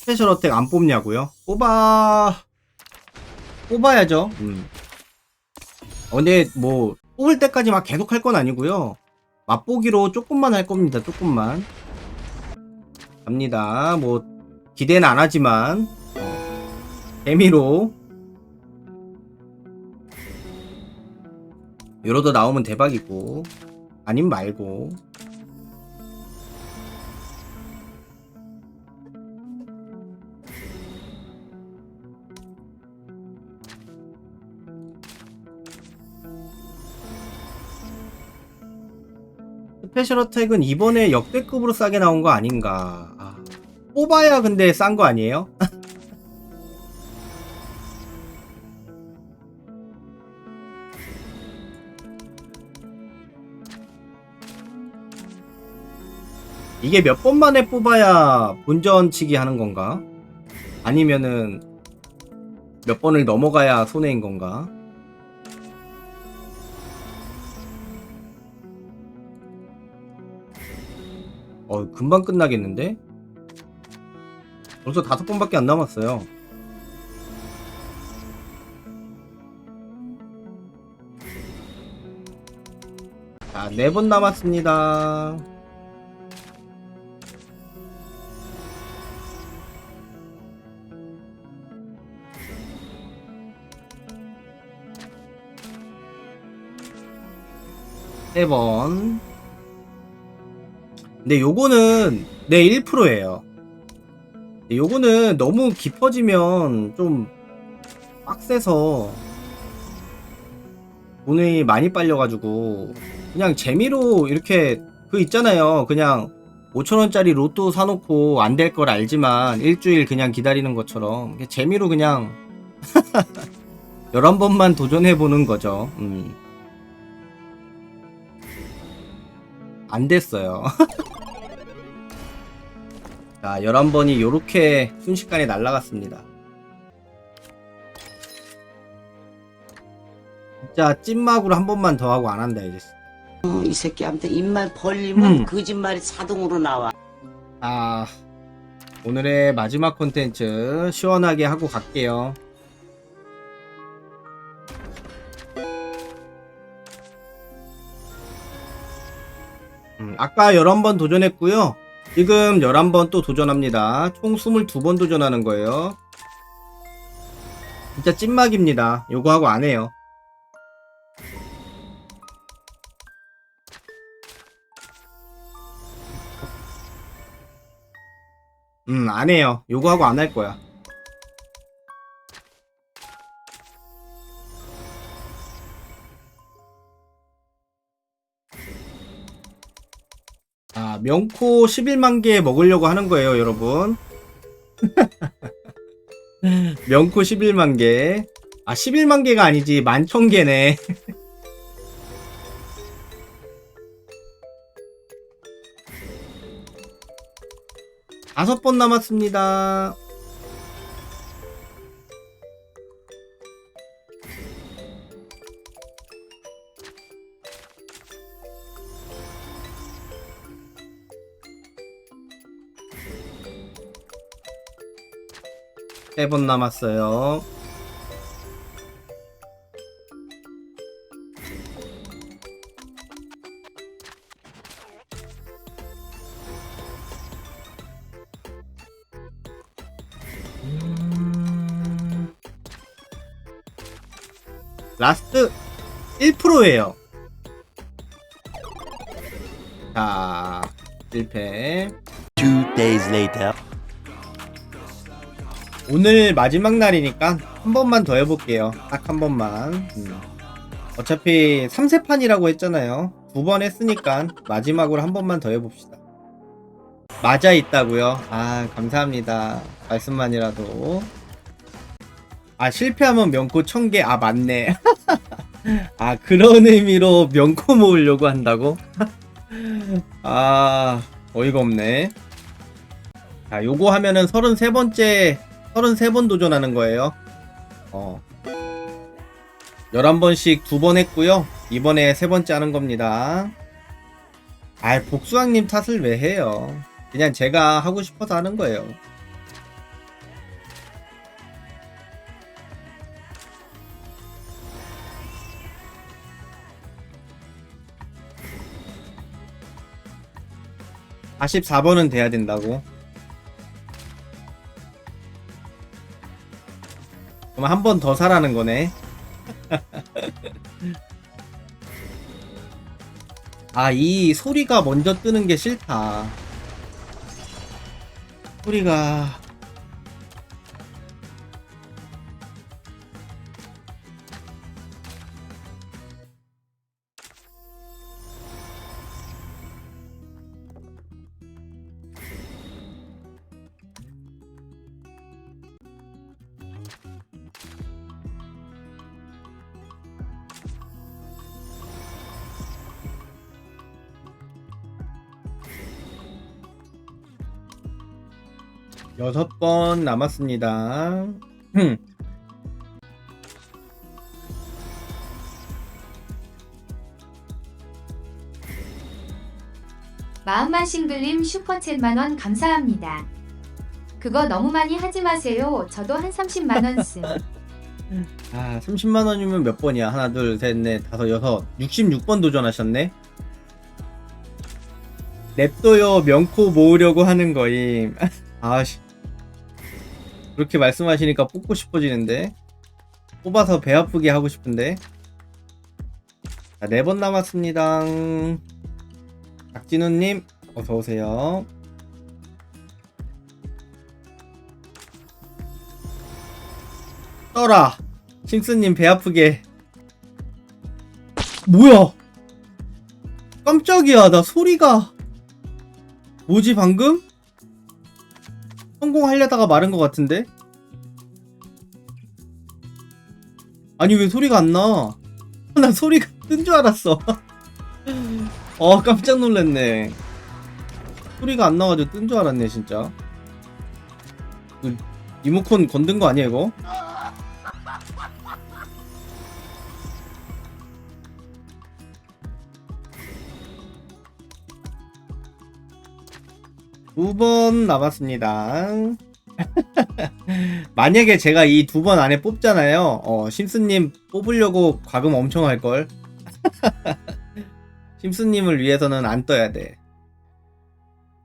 스페셜 어택 안 뽑냐고요? 뽑아 뽑아야죠. 음. 어, 근데 뭐 뽑을 때까지 막 계속 할 건 아니고요. 맛보기로 조금만 할 겁니다. 조금만 갑니다. 뭐 기대는 안 하지만 어, 재미로 요로도 나오면 대박이고 아님 말고 스페셜 어택은 이번에 역대급으로 싸게 나온 거 아닌가 아, 뽑아야 근데 싼 거 아니에요? 이게 몇 번 만에 뽑아야 본전 치기 하는 건가? 아니면은 몇 번을 넘어가야 손해인 건가? 어, 금방 끝나겠는데? 벌써 다섯 번밖에 안 남았어요. 자, 네 번 남았습니다. 세 번. 근데 요거는 네 1%예요. 요거는 너무 깊어지면 좀 빡세서 돈이 많이 빨려가지고 그냥 재미로 이렇게 그 있잖아요. 그냥 5천원짜리 로또 사놓고 안 될 걸 알지만 일주일 그냥 기다리는 것처럼 재미로 그냥 11번만 도전해보는 거죠. 음. 안 됐어요. 자, 11번이 요렇게 순식간에 날라갔습니다. 진짜 찐막으로 한 번만 더 하고 안 한다, 이제. 어, 이 새끼한테 입만 벌리면 음. 거짓말이 자동으로 나와. 아, 오늘의 마지막 콘텐츠 시원하게 하고 갈게요. 아까 11번 도전했고요. 지금 11번 또 도전합니다. 총 22번 도전하는 거예요. 진짜 찐막입니다. 요거 하고 안 해요. 음, 안 해요. 요거 하고 안 할 거야. 명코 11만 개 먹으려고 하는 거예요, 여러분. 명코 11만 개. 아, 11만 개가 아니지. 11,000개네. 다섯 번 남았습니다. 세번 남았어요. 음... 라스트 1%예요. 자, 실패. Two days later. 오늘 마지막 날이니까 한 번만 더 해볼게요. 딱 한 번만. 음. 어차피 3세판이라고 했잖아요. 두 번 했으니까 마지막으로 한 번만 더 해봅시다. 맞아 있다고요? 아 감사합니다. 말씀만이라도. 아 실패하면 명코 1000개 아 맞네. 아 그런 의미로 명코 모으려고 한다고? 아 어이가 없네. 자 요거 하면은 33번째 33번 도전하는 거예요. 어. 11번씩 두 번 했고요. 이번에 세 번째 하는 겁니다. 아, 복수왕님 탓을 왜 해요? 그냥 제가 하고 싶어서 하는 거예요. (44번은) 돼야 된다고 그럼 한 번 더 사라는 거네 아, 이 소리가 먼저 뜨는 게 싫다. 소리가. 여섯 번 남았습니다. 흠. 마음만 싱글님 슈퍼챗 만원 감사합니다. 그거 너무 많이 하지 마세요. 저도 한 30만 원 쓴. 아, 30만 원이면 몇 번이야? 하나, 둘, 셋, 넷, 다섯, 여섯. 66번 도전하셨네. 냅둬요 명코 모으려고 하는 거임. 아씨. 그렇게 말씀하시니까 뽑고 싶어지는데. 뽑아서 배 아프게 하고 싶은데. 자, 네 번 남았습니다. 박진우님, 어서오세요. 떠라! 심스님 배 아프게. 뭐야! 깜짝이야, 나 소리가. 뭐지, 방금? 성공하려다가 마른 것 같은데? 아니, 왜 소리가 안 나? 나 소리가 뜬 줄 알았어. 어, 깜짝 놀랐네. 소리가 안 나가지고 뜬 줄 알았네, 진짜. 그, 리모컨 건든 거 아니야, 이거? 두 번 남았습니다. 만약에 제가 이 두 번 안에 뽑잖아요. 어, 심스님 뽑으려고 과금 엄청 할걸. 심스님을 위해서는 안 떠야 돼.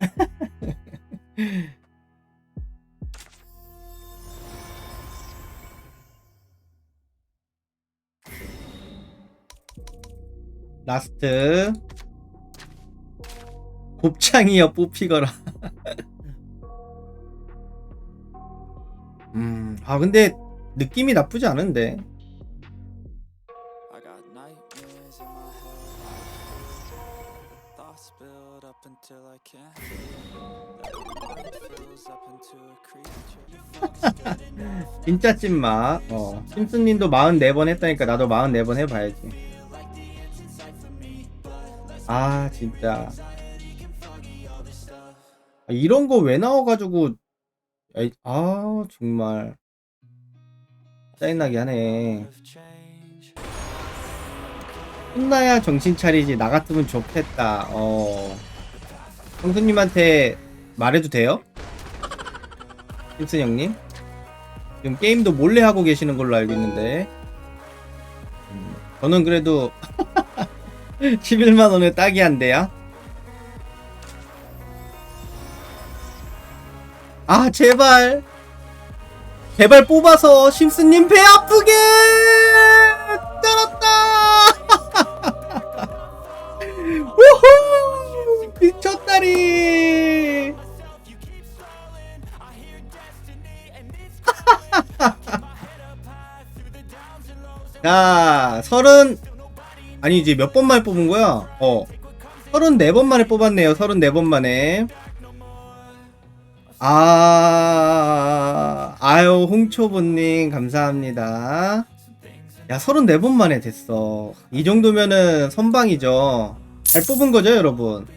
라스트. 곱창이여 뽑히거라. 음, 아 근데 느낌이 나쁘지 않은데. I got nightmares in my head. The thoughts build up until I can't. The mind fills up into a creature. 진짜 찐마. 어, 심슨님도 44번 했다니까 나도 44번 해봐야지. 아 진짜. 아, 이런 거 왜 나와가지고 에이, 아 정말 짜증나게 하네. 혼나야 정신 차리지 나 같으면 좋겠다. 어. 형수님한테 말해도 돼요? 심슨 형님? 지금 게임도 몰래 하고 계시는 걸로 알고 있는데. 음, 저는 그래도 11만 원에 딱이 한대요. 아 제발. 제발 뽑아서 심스님 배 아프게! 때렸다! 우후! 미쳤다리! 자 서른 아니지 몇 번 만에 뽑은 거야? 어. 서른네 번 만에 뽑았네요 서른네 번 만에 아, 아유, 홍초보님, 감사합니다. 야, 34번 만에 됐어. 이 정도면은 선방이죠. 잘 뽑은 거죠, 여러분?